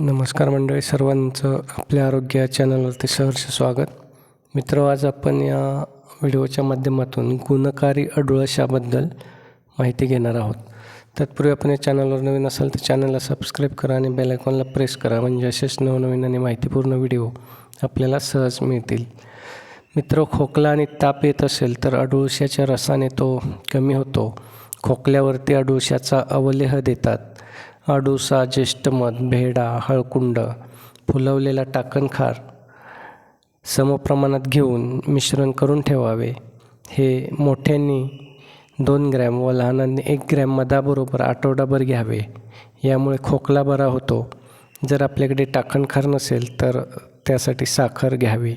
नमस्कार मंडळी सर्वांचं आपल्या आरोग्य या चॅनलवरती सहर्ष स्वागत. मित्र आज आपण या व्हिडिओच्या माध्यमातून गुणकारी अडुळशाबद्दल माहिती घेणार आहोत. तत्पूर्वी आपण या चॅनलवर नवीन असाल तर चॅनलला सबस्क्राईब करा आणि बेल आयकॉनला प्रेस करा म्हणजे असेच नवनवीन आणि माहितीपूर्ण व्हिडिओ आपल्याला सहज मिळतील. मित्र खोकला आणि ताप येत असेल तर अडुळशाच्या रसाने तो कमी होतो. खोकल्यावरती अडुळशाचा अवलेह देतात. अडुसा ज्येष्ठमध भेडा हळकुंड फुलवलेला टाकणखार समप्रमाणात घेऊन मिश्रण करून ठेवावे. हे मोठ्यांनी दोन ग्रॅम व लहानांनी एक ग्रॅम मधाबरोबर आठवडाभर घ्यावे. यामुळे खोकला बरा होतो. जर आपल्याकडे टाकणखार नसेल तर त्यासाठी साखर घ्यावी.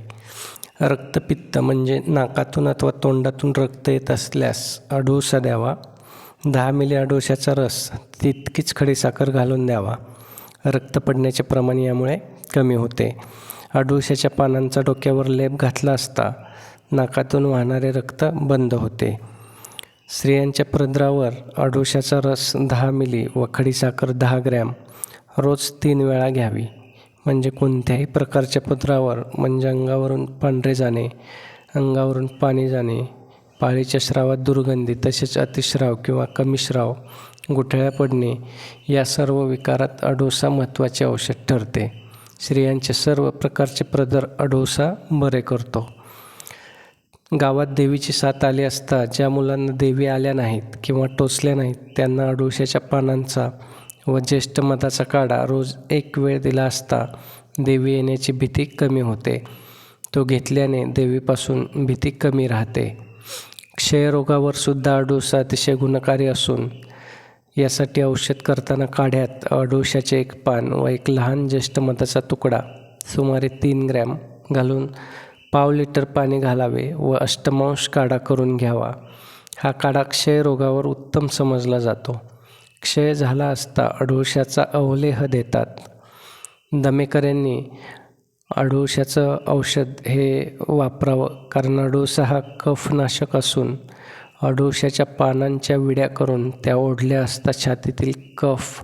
रक्तपित्त म्हणजे नाकातून अथवा तोंडातून रक्त येत असल्यास अडुळसा द्यावा. दहा मिली आडोशाचा रस तितकीच खडीसाखर घालून द्यावा. रक्त पडण्याचे प्रमाण यामुळे कमी होते. आडोशाच्या पानांचा डोक्यावर लेप घातला असता नाकातून वाहणारे रक्त बंद होते. स्त्रियांच्या प्रद्रावर आडोशाचा रस दहा मिली व खडीसाखर दहा ग्रॅम रोज तीन वेळा घ्यावी. म्हणजे कोणत्याही प्रकारच्या पत्रावर म्हणजे अंगावरून पांढरे जाणे अंगावरून पाणी जाणे पाळीच्या श्रावात दुर्गंधी तसेच अतिश्राव किंवा कमी श्राव गुठळ्या पडणे या सर्व विकारात अडोसा महत्त्वाचे औषध ठरते. स्त्रियांचे सर्व प्रकारचे प्रदर अडोसा बरे करतो. गावात देवीची साथ आली असता ज्या मुलांना देवी आल्या नाहीत किंवा टोचल्या नाहीत त्यांना अडोशाच्या पानांचा व ज्येष्ठ मधाचा काढा रोज एक वेळ दिला असता देवी येण्याची भीती कमी होते. तो घेतल्याने देवीपासून भीती कमी राहते. क्षयरोगावर सुद्धा अडुळसा अतिशय गुणकारी असून यासाठी औषध करताना काढ्यात अडुळशाचे एक पान व एक लहान ज्येष्ठ मधाचा तुकडा सुमारे तीन ग्रॅम घालून पाव लिटर पाणी घालावे व अष्टमांश काढा करून घ्यावा. हा काढा क्षयरोगावर उत्तम समजला जातो. क्षय झाला असता अडोशाचा अवलेह देतात. दमेकऱ्यांनी अडुळशाचं औषध हे वापरावं. कारण अडोसा हा कफनाशक असून अडुळशाच्या पानांच्या विड्या करून त्या ओढल्या असता छातीतील कफ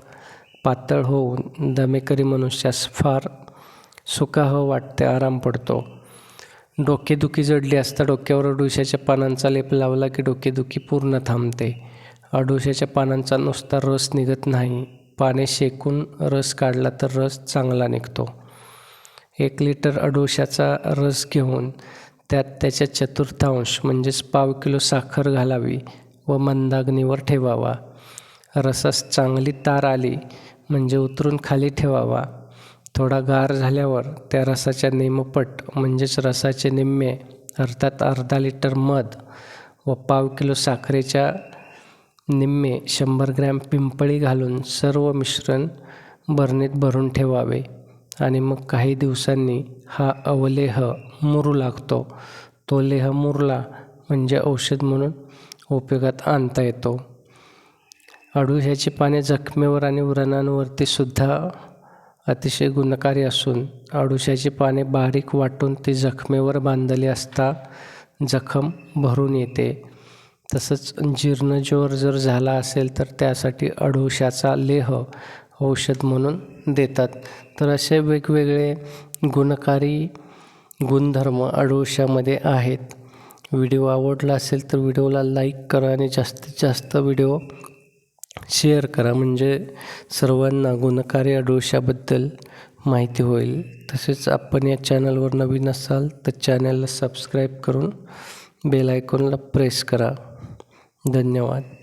पातळ होऊन दमेकरी मनुष्यास फार सुखाह वाटते आराम पडतो. डोकेदुखी जडली असता डोक्यावर अडुळशाच्या पानांचा लेप लावला की डोकेदुखी पूर्ण थांबते. अडुळशाच्या पानांचा नुसता रस निघत नाही. पाने शेकून रस काढला तर रस चांगला निघतो. एक लिटर अडुळशाचा रस घेऊन त्यात त्याच्या चतुर्थांश म्हणजेच पाव किलो साखर घालावी व मंदाग्नीवर ठेवावा. रसास चांगली तार आली म्हणजे उतरून खाली ठेवावा. थोडा गार झाल्यावर त्या रसाच्या नेमपट म्हणजेच रसाचे निम्मे अर्थात अर्धा लिटर मध व पाव किलो साखरेच्या निम्मे शंभर ग्रॅम पिंपळी घालून सर्व मिश्रण बरणीत भरून ठेवावे. आणि मग काही दिवसांनी हा अवलेह मुरू लागतो. तो लेह मुरला म्हणजे औषध म्हणून उपयोगात आणता येतो. अडुळशाची पाने जखमेवर आणि व्रणांवरती सुद्धा अतिशय गुणकारी असून अडुश्याची पाने बारीक वाटून ती जखमेवर बांधली असता जखम भरून येते. तसंच जीर्णज्वर जर झाला असेल तर त्यासाठी अडुश्याचा लेह औषध म्हणून देतात. तर असे वेगवेगळे गुणकारी गुणधर्म अडुळशामध्ये आहेत. व्हिडिओ आवडला असेल तर व्हिडिओला लाईक करा आणि जास्तीत जास्त व्हिडिओ शेअर करा. म्हणजे सर्वांना गुणकारी अडुळशाबद्दल माहिती होईल. तसेच आपण या चॅनलवर नवीन असाल तर चॅनलला सबस्क्राईब करून बेल आयकॉनला प्रेस करा. धन्यवाद.